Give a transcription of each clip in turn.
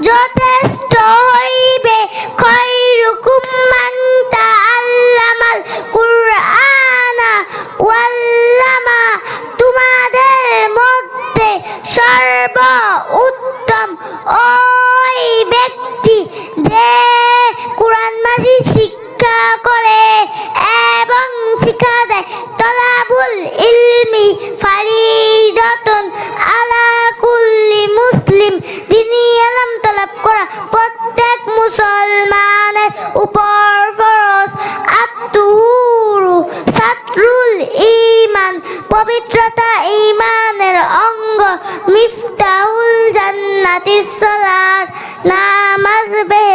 যথেষ্ট হইবে খৈরুকুম মান তাআল্লামাল কুরআনা ওয়াল্লামা, তোমাদের মধ্যে সর্ব উত্তম ওই ব্যক্তি যে কুরআন মাজিদ উপর ফরজ আত্মুরু সাতরুল ইমান পবিত্রতা ইমানের অঙ্গ মিফতাহুল জান্নাতিস সালাত নামাজ বে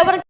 acabar